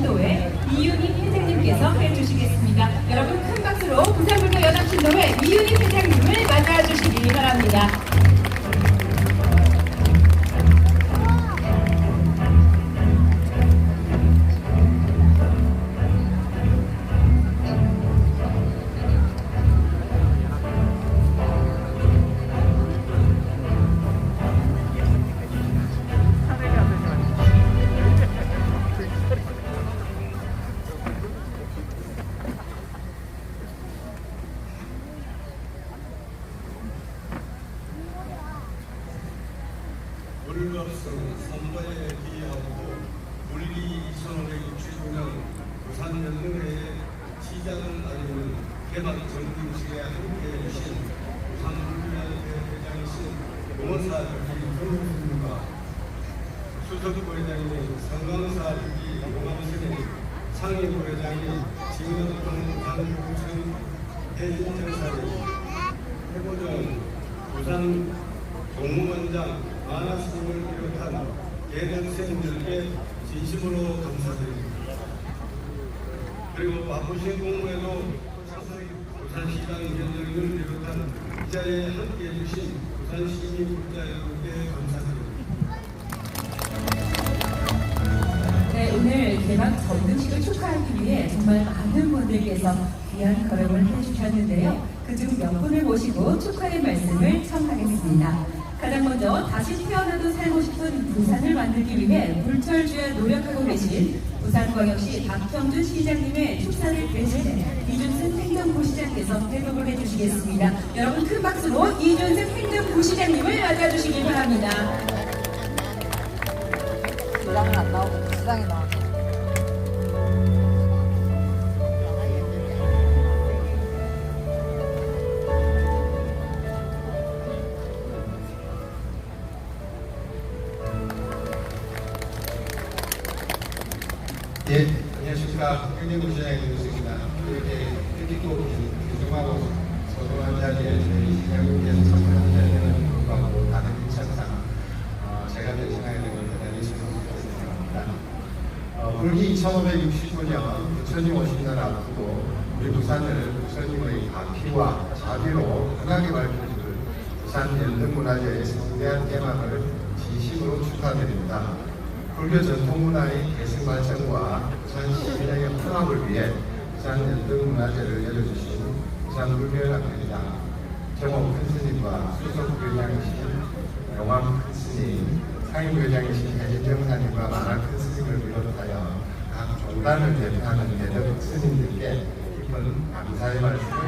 연합신도회 이윤희 회장님께서 해주시겠습니다. 여러분 큰 박수로 부산불교 연합신도회 이윤희 회장님을 맞아주시기 바랍니다. 물급성 선거에 기여하고 물리 2567년 부산 연능회의 시작을 알리는 개막 정기식에 함께해 주신 부산물리연회 회장이신 용원사 주기 정우수님과 수석부회장인 성강사 주기 용암스님 상임부회장인 진경동 장국천 해인정사님 해보정 부산 공무원장 만화스님을 비롯한 예능생들께 진심으로 감사드립니다. 그리고 바쁘신 공무에도 부산시장 위원장님을 비롯한 이 자리에 함께해 주신 부산시민 국자 여러분께 감사드립니다. 네, 오늘 개막 전등식을 축하하기 위해 정말 많은 분들께서 귀한 걸음을 해주셨는데요. 그중 몇 분을 모시고 축하의 말씀을 청하겠습니다. 가장 먼저 다시 태어나도 살고 싶은 부산을 만들기 위해 불철주야 노력하고 계신 부산광역시 박형준 시장님의 축사를 대신해 이준승 행정부시장께서 대독을 해주시겠습니다. 여러분 큰 박수로 이준승 행정부시장님을 맞아주시기 바랍니다. 주장은 안 나오고 주장이 나와. 예, 가피와 자비로 환하게 밝혀줄 부산 연등문화제의 성대한 개막을 진심으로 축하드립니다. 불교 전통 문화의 계승 발전과 부산 시민의 통합을 위해 부산 연등문화제를 열어주신 부산 불교연합회장 정옥 큰 스님과 수석 부회장이신 영암 큰 스님, 상임부회장이신 해진정 사님과 만화 큰 스님을 비롯하여 각 종단을 대표하는 대덕 스님들께 깊은 감사의 말씀을.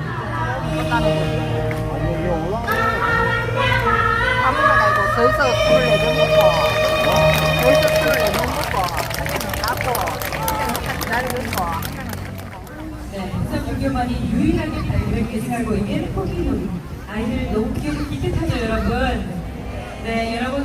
아무나 이거 거기서 술을 먹고, 거기서 술을 먹고, 나고, 그냥 기다리고 네, 부산 불교만이 유일하게 발굴을 계승하고 있는 포기놀이. 아이들 너무 귀엽고 기특하죠, 여러분? 네, 여러분,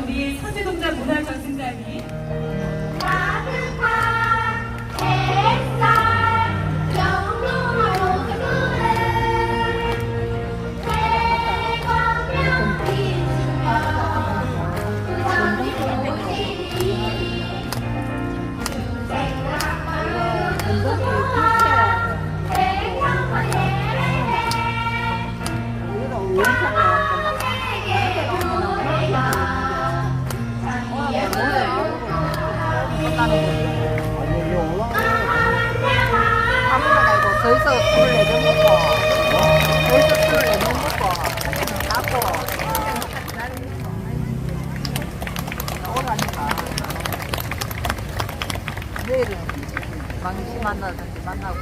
우리는 우연찮게 아무나 이거 내전 먹고, 거기서 술을 내전 먹고, 그냥 나고, 그냥 기다리고 있고. 오라니까. 내일은 망시 만나든지 만나고,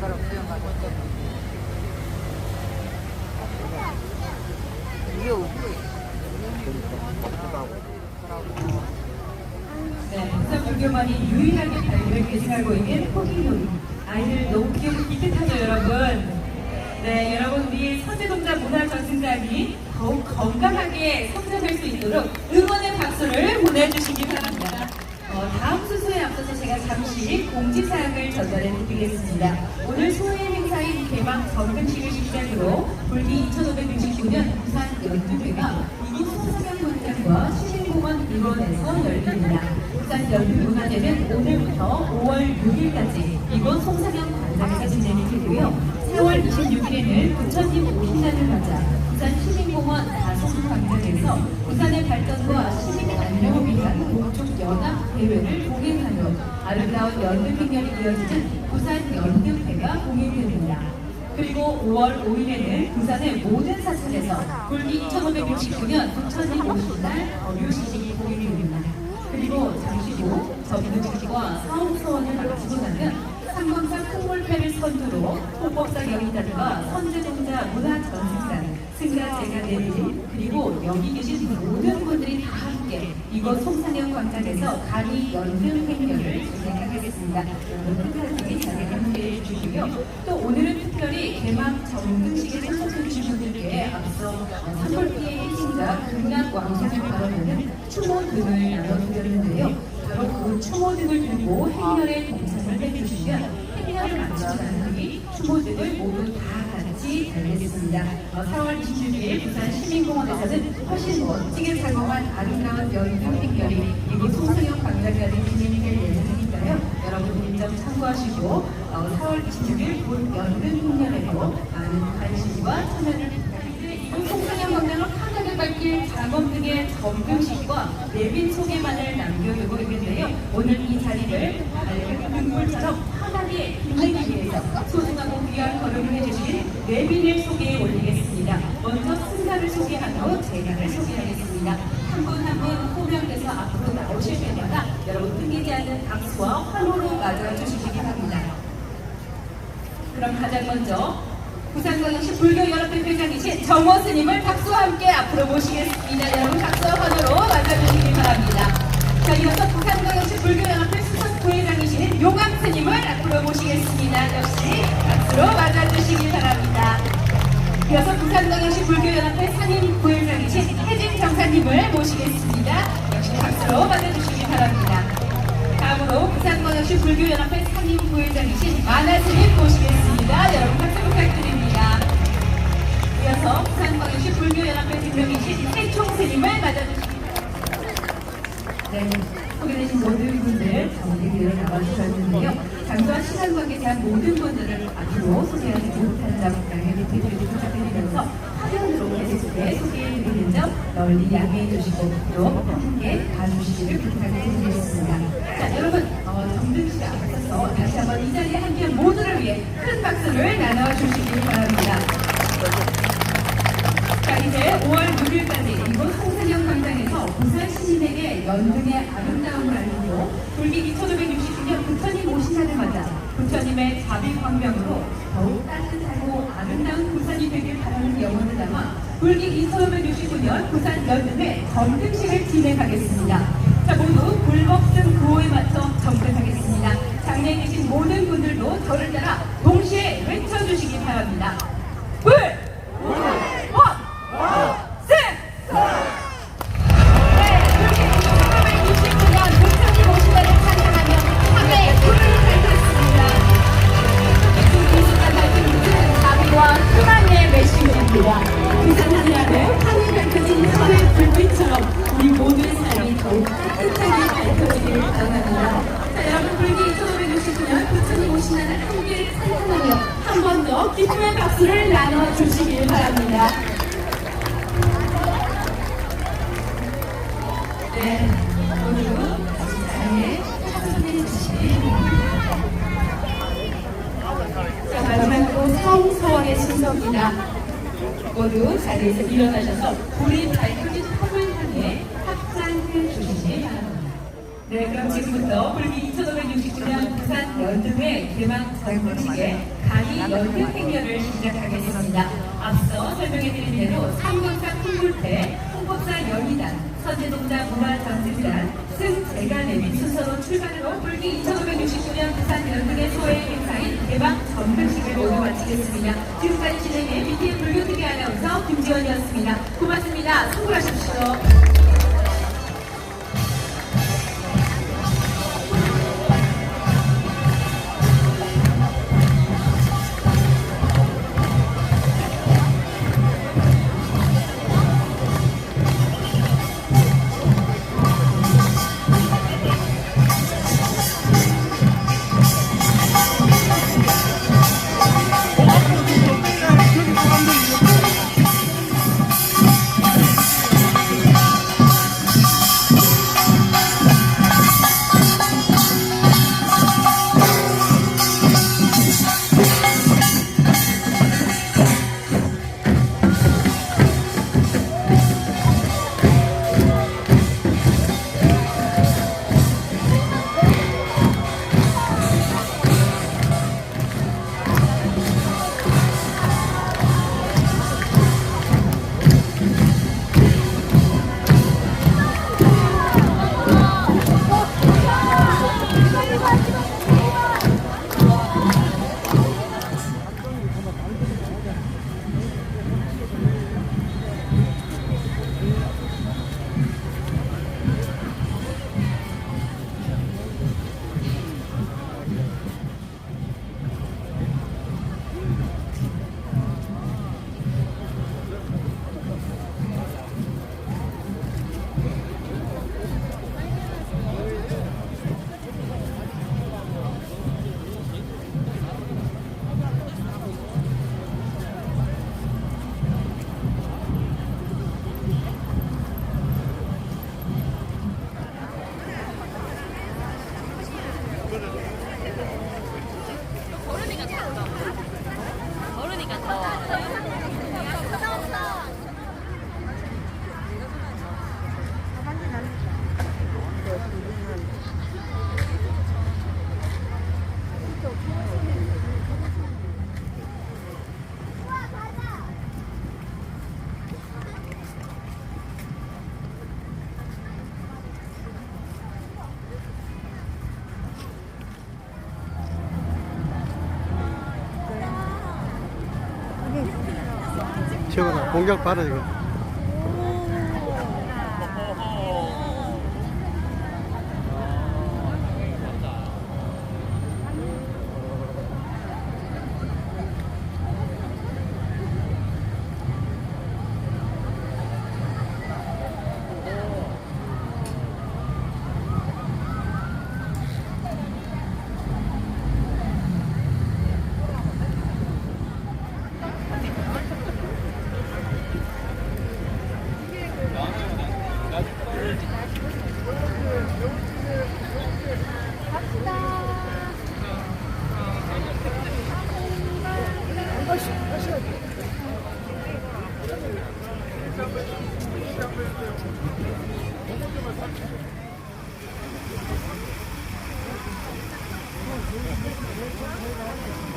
그럼 수영 가고. 이게 어디? 네, 부산 불교만이 유일하게 발굴을 계승하고 있는 포기놀이. 아이들 너무 귀엽고 기특하죠, 여러분? 네, 여러분, 우리 서재동자 문화전승장이 더욱 건강하게 성장할 수 있도록 응원의 박수를 보내주시기 바랍니다. 어, 다음 순서에 앞서서 제가 잠시 공지사항을 전달해 드리겠습니다. 오늘 소회 개막 점등식을 시작으로 불기 2569년 부산 연두회가 이곳 송사경광장과 시민공원 일원에서 열립니다. 부산 연두문화제는 오늘부터 5월 6일까지 이곳 송사경광장에서 진행이 되고요. 4월 26일에는 부처님 오신날을 맞아 부산 시민공원 다송광장에서 부산의 발전과 시민 안녕을 위한 동쪽 연합 대회를 후 아름다운 연등 행렬이 이어지는 부산 연등회가 공연됩니다. 그리고 5월 5일에는 부산의 모든 사찰에서 불기 2569년 부처님 오신 날 어류시식이 공연됩니다. 그리고 잠시 후 점등식과 사후소원을 마치고 나면 상검사 큰물패를 선두로 홍법사 여인단과 선제동자 문화전승단 승가제가 내린 그리고 여기 계신 모든 분들이 다 함께 이곳 송산영 광장에서 간이 연등 행렬을 진행하겠습니다. 끝까지 자리에 주시고요. 또 오늘은 특별히 개막 정등식에 참석해 주신 분들께 앞서 산골피의 일신과 극락 왕산을 바라보는 추모 등을 나눠드렸는데요. 바로 그 추모 등을 들고 행렬에 동참을 해주시면 행렬을 난뒤 추모 등을 모두 다 같이 달겠습니다. 어, 4월 26일 부산 시민공원에서는 훨씬 멋지게 장엄한 아름다운 연등 행렬이 이곳 송승영 광장까지 진행이 될예 정이니까요. 여러분 일정 참고하시고 어, 4월 26일 본 연등 행렬에도 많은 관심과 참여를 부탁드립니다. 송승영 광장을 환하게 밝힐 작업 등의 점등식과 내빈 소개만을 남겨두고 있는데요. 오늘 이 자리를 눈물처럼 환하게 빛내기 위해서 소중하고 귀한 걸음을 해주신 내빈을 소개해 올리겠습니다. 먼저 승가를 소개한 후 재간을 소개하겠습니다. 한분 한 분 호명돼서 앞으로 나오실 때마다 여러분 끊기지 않는 박수와 환호로 맞아주시기 바랍니다. 그럼 가장 먼저 부산광역시 불교연합회 회장이신 정호 스님을 박수와 함께 앞으로 모시겠습니다. 여러분 박수와 환호로 맞아주시기 바랍니다. 자, 이어서 부산광역시 불교연합회 수석 부회장이신 용암 스님을 앞으로 모시겠습니다. 역시 박수로 맞아주시기 바랍니다. 이어서 부산광역시 불교연합회 상임 부회장이신 혜진 정사님을 모시겠습니다. 박수로 맞아주시기 바랍니다. 다음으로 부산광역시 불교연합회 상임 부회장이신 만화스님 모시겠습니다. 여러분 박수 부탁드립니다. 이어서 부산광역시 불교연합회 대표이신 해총스님을 맞아주십니다. 네, 소개되신 모든 분들 정리를 나와주셨는데요. 장소와 시간 관계상 모든 분들을 앞으로 소개하지 못한 점 양해를 부탁드리면서 화면으로 계속해 소개해드리는 점 널리 양해해 주시고 또 함께 봐주시기를 부탁드리겠습니다. 자, 여러분 어, 정든 씨가 앞서서 다시 한번 이 자리에 함께한 모두를 위해 큰 박수를 나눠주시기 바랍니다. 자 이제 5월 6일까지 이곳 송산영 광장에서 부산 시민에게 연등의 아름다움을 알리고 불기기 1569년 부처님 날을 맞아 부처님의 자비 광명으로 더욱 따뜻하고 아름다운 부산이 되길 바라는 영혼을 담아 불기기 1569년 부산 연등회 점등식을 진행하겠습니다. 자 모두 불법등 구호에 맞춰 점등하겠습니다. 장례에 계신 모든 분들도 저를 따라 동시에 외쳐주시기 바랍니다. 순서입니다. 모두 자리에서 일어나셔서 불이 밝혀진 탑을 향해 합장해 주시기 바랍니다. 네, 그럼 지금부터 불기 2569년 부산 연등회 개막 정식의 간이 연등 행렬을 시작하겠습니다. 앞서 설명해드린 대로 상권사 쿵굴패, 홍법사 연희단, 선제동자 문화전승단, 승제가 내민 순서로 출발으로 불기 2569년 부산 연등회 소회 행사인 개막 정등식을 모두 마치겠습니다. 지금까지 진행해 BTN 불교TV 아나운서 김지원이었습니다. 고맙습니다. 수고하십시오. 저거다. 공격 봐라 이거 Thank you.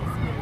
Christmas.